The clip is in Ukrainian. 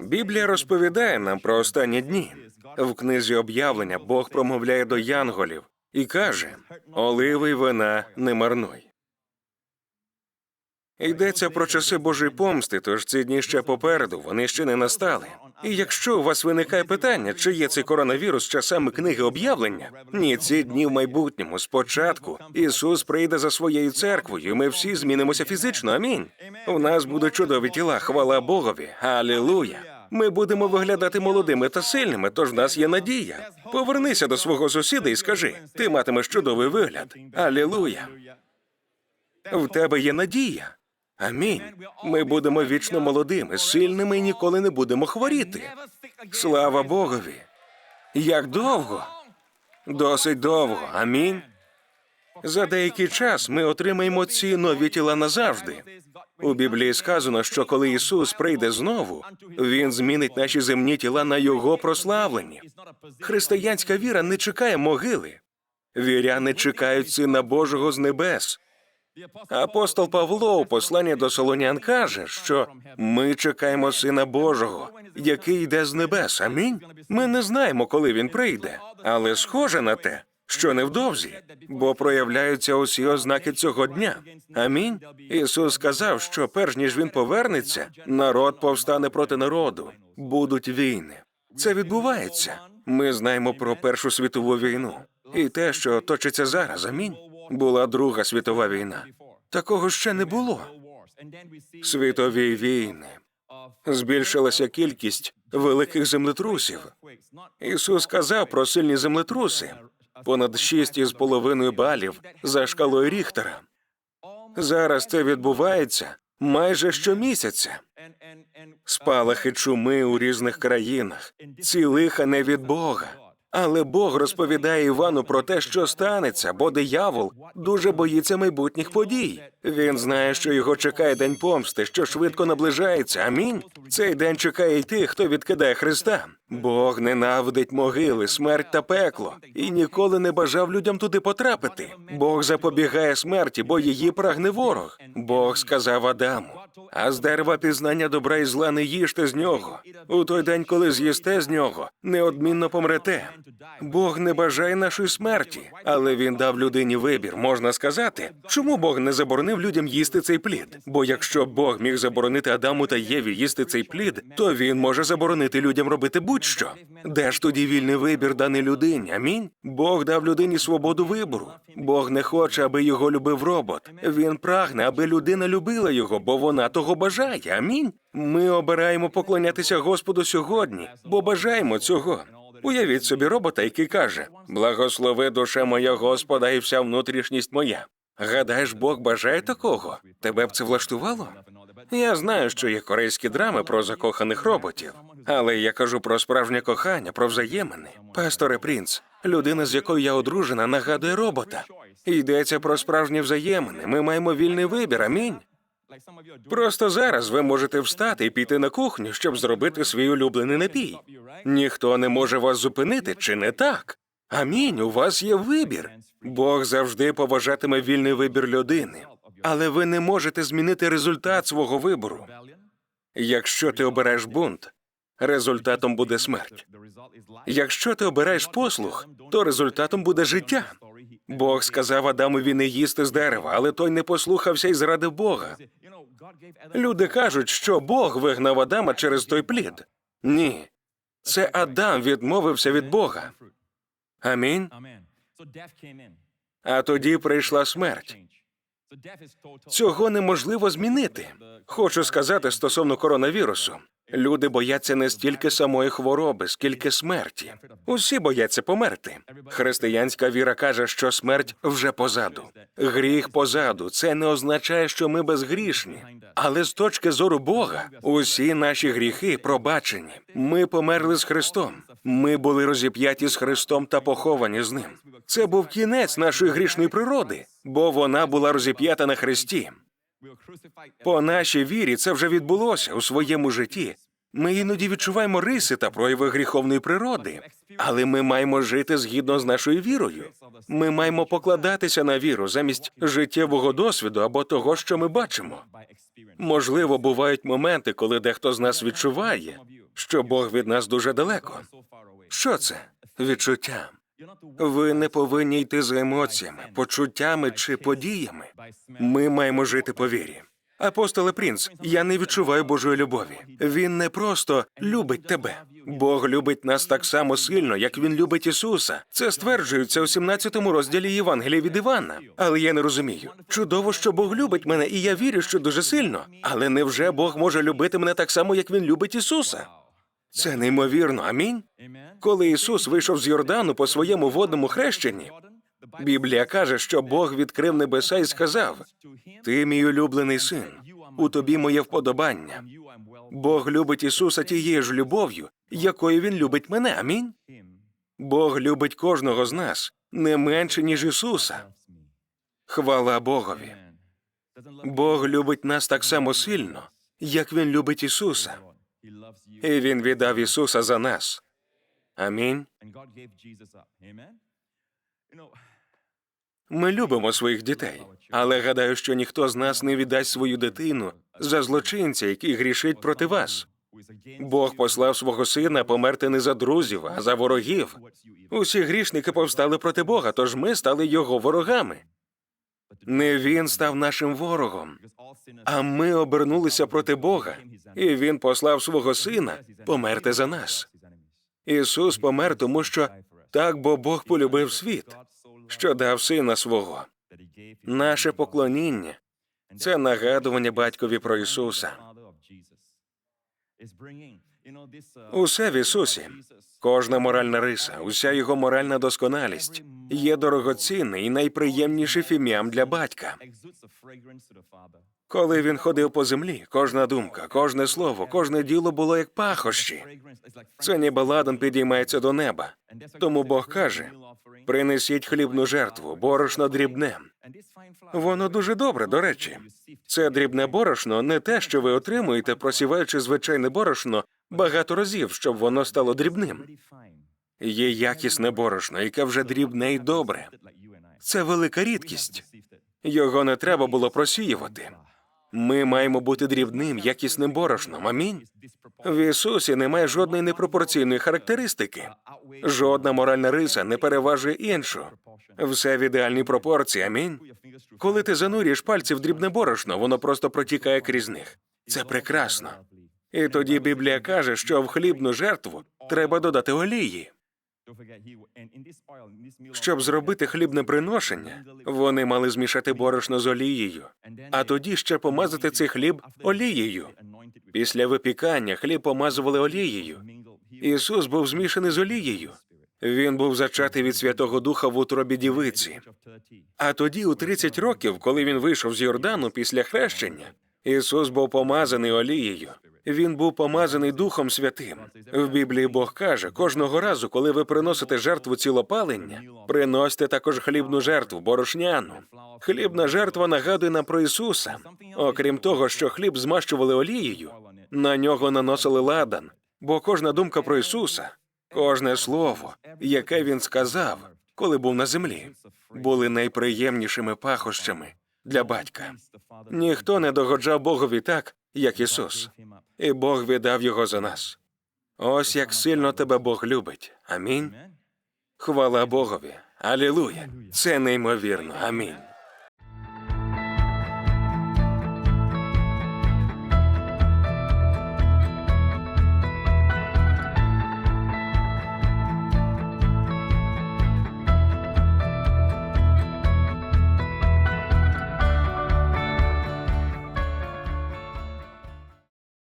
Біблія розповідає нам про останні дні. В книзі об'явлення Бог промовляє до янголів і каже: Оливи й вина не марнуй. Йдеться про часи Божої помсти, тож ці дні ще попереду, вони ще не настали. І якщо у вас виникає питання, чи є цей коронавірус часами книги об'явлення, ні, ці дні в майбутньому. Спочатку Ісус прийде за своєю церквою, і ми всі змінимося фізично. Амінь. У нас будуть чудові тіла, хвала Богові. Алілуя. Ми будемо виглядати молодими та сильними, тож в нас є надія. Повернися до свого сусіда і скажи: ти матимеш чудовий вигляд. Алілуя. В тебе є надія. Амінь. Ми будемо вічно молодими, сильними і ніколи не будемо хворіти. Слава Богові. Як довго? Досить довго. Амінь. За деякий час ми отримаємо ці нові тіла назавжди. У Біблії сказано, що коли Ісус прийде знову, Він змінить наші земні тіла на Його прославлені. Християнська віра не чекає могили. Віряни чекають Сина Божого з небес. Апостол Павло у посланні до Солонян каже, що ми чекаємо Сина Божого, який йде з небес. Амінь. Ми не знаємо, коли він прийде, але схоже на те, що невдовзі, бо проявляються усі ознаки цього дня. Амінь. Ісус сказав, що перш ніж він повернеться, народ повстане проти народу, будуть війни. Це відбувається. Ми знаємо про Першу світову війну і те, що точиться зараз. Амінь. Була Друга світова війна. Такого ще не було. Світові війни. Збільшилася кількість великих землетрусів. Ісус сказав про сильні землетруси понад шість із половиною балів за шкалою Ріхтера. Зараз це відбувається майже щомісяця. Спалахи чуми у різних країнах. Ці лиха не від Бога. Але Бог розповідає Івану про те, що станеться, бо диявол дуже боїться майбутніх подій. Він знає, що його чекає день помсти, що швидко наближається. Амінь. Цей день чекає й тих, хто відкидає Христа. Бог ненавидить могили, смерть та пекло і ніколи не бажав людям туди потрапити. Бог запобігає смерті, бо її прагне ворог. Бог сказав Адаму: а з дерева пізнання добра і зла не їжте з нього. У той день, коли з'їсте з нього, неодмінно помрете. Бог не бажає нашої смерті, але він дав людині вибір. Можна сказати, чому Бог не заборонив людям їсти цей плід? Бо якщо Бог міг заборонити Адаму та Єві їсти цей плід, то він може заборонити людям робити будь-що. Де ж тоді вільний вибір даний людині? Амінь. Бог дав людині свободу вибору. Бог не хоче, аби його любив робот. Він прагне, аби людина любила його, бо вона того бажає. Амінь. Ми обираємо поклонятися Господу сьогодні, бо бажаємо цього. Уявіть собі робота, який каже: Благослови душа моя Господа і вся внутрішність моя. Гадаєш, Бог бажає такого? Тебе б це влаштувало? Я знаю, що є корейські драми про закоханих роботів, але я кажу про справжнє кохання, про взаємини. Пасторе Принц, людина, з якою я одружена, нагадує робота. Йдеться про справжні взаємини. Ми маємо вільний вибір. Амінь. Просто зараз ви можете встати і піти на кухню, щоб зробити свій улюблений напій. Ніхто не може вас зупинити, чи не так? Амінь. У вас є вибір. Бог завжди поважатиме вільний вибір людини, але ви не можете змінити результат свого вибору. Якщо ти обереш бунт, результатом буде смерть. Якщо ти обираєш послух, то результатом буде життя. Бог сказав Адамові не їсти з дерева, але той не послухався і зрадив Бога. Люди кажуть, що Бог вигнав Адама через той плід. Ні, це Адам відмовився від Бога. Амінь. А тоді прийшла смерть. Цього неможливо змінити. Хочу сказати стосовно коронавірусу. Люди бояться не стільки самої хвороби, скільки смерті. Усі бояться померти. Християнська віра каже, що смерть вже позаду. Гріх позаду. Це не означає, що ми безгрішні. Але з точки зору Бога, усі наші гріхи пробачені. Ми померли з Христом. Ми були розіп'яті з Христом та поховані з ним. Це був кінець нашої грішної природи, бо вона була розіп'ята на Христі. По нашій вірі це вже відбулося у своєму житті. Ми іноді відчуваємо риси та прояви гріховної природи, але ми маємо жити згідно з нашою вірою. Ми маємо покладатися на віру замість життєвого досвіду або того, що ми бачимо. Можливо, бувають моменти, коли дехто з нас відчуває, що Бог від нас дуже далеко. Що це? Відчуття. Ви не повинні йти за емоціями, почуттями чи подіями. Ми маємо жити по вірі. Апостоле Принц, я не відчуваю Божої любові. Він не просто любить тебе. Бог любить нас так само сильно, як він любить Ісуса. Це стверджується у 17 розділі Євангелія від Івана. Але я не розумію. Чудово, що Бог любить мене, і я вірю, що дуже сильно. Але невже Бог може любити мене так само, як він любить Ісуса? Це неймовірно. Амінь. Коли Ісус вийшов з Йордану по своєму водному хрещенні, Біблія каже, що Бог відкрив небеса і сказав: Ти мій улюблений син, у тобі моє вподобання. Бог любить Ісуса тією ж любов'ю, якою Він любить мене. Амінь. Бог любить кожного з нас не менше, ніж Ісуса. Хвала Богові. Бог любить нас так само сильно, як Він любить Ісуса. І Він віддав Ісуса за нас. Амінь. Ми любимо своїх дітей, але гадаю, що ніхто з нас не віддасть свою дитину за злочинця, який грішить проти вас. Бог послав свого сина померти не за друзів, а за ворогів. Усі грішники повстали проти Бога, тож ми стали його ворогами. Не він став нашим ворогом, а ми обернулися проти Бога, і він послав свого сина померти за нас. Ісус помер, тому що так бо Бог полюбив світ, що дав сина свого. Наше поклоніння це нагадування батькові про Ісуса. Усе в Ісусі, кожна моральна риса, уся його моральна досконалість є дорогоцінний і найприємнішим ім'ям для батька. Коли він ходив по землі, кожна думка, кожне слово, кожне діло було як пахощі. Це ніби ладан підіймається до неба. Тому Бог каже: принесіть хлібну жертву, борошно дрібне. Воно дуже добре, до речі. Це дрібне борошно не те, що ви отримуєте, просіваючи звичайне борошно багато разів, щоб воно стало дрібним. Є якісне борошно, яке вже дрібне і добре. Це велика рідкість. Його не треба було просіювати. Ми маємо бути дрібним, якісним борошном. Амінь. В Ісусі немає жодної непропорційної характеристики. Жодна моральна риса не переважує іншу. Все в ідеальній пропорції. Амінь. Коли ти занурюєш пальці в дрібне борошно, воно просто протікає крізь них. Це прекрасно. І тоді Біблія каже, що в хлібну жертву треба додати олії. Щоб зробити хлібне приношення, вони мали змішати борошно з олією, а тоді ще помазати цей хліб олією. Після випікання хліб помазували олією. Ісус був змішаний з олією. Він був зачатий від Святого Духа в утробі дівиці. А тоді, у 30 років, коли він вийшов з Йордану після хрещення, Ісус був помазаний олією. Він був помазаний Духом Святим. В Біблії Бог каже: кожного разу, коли ви приносите жертву цілопалення, приносьте також хлібну жертву, борошняну. Хлібна жертва нагадує нам про Ісуса. Окрім того, що хліб змащували олією, на нього наносили ладан, бо кожна думка про Ісуса, кожне слово, яке він сказав, коли був на землі, були найприємнішими пахощами для батька. Ніхто не догоджав Богові так, як Ісус, і Бог віддав його за нас. Ось як сильно тебе Бог любить. Амінь. Хвала Богові. Алілуя. Це неймовірно. Амінь.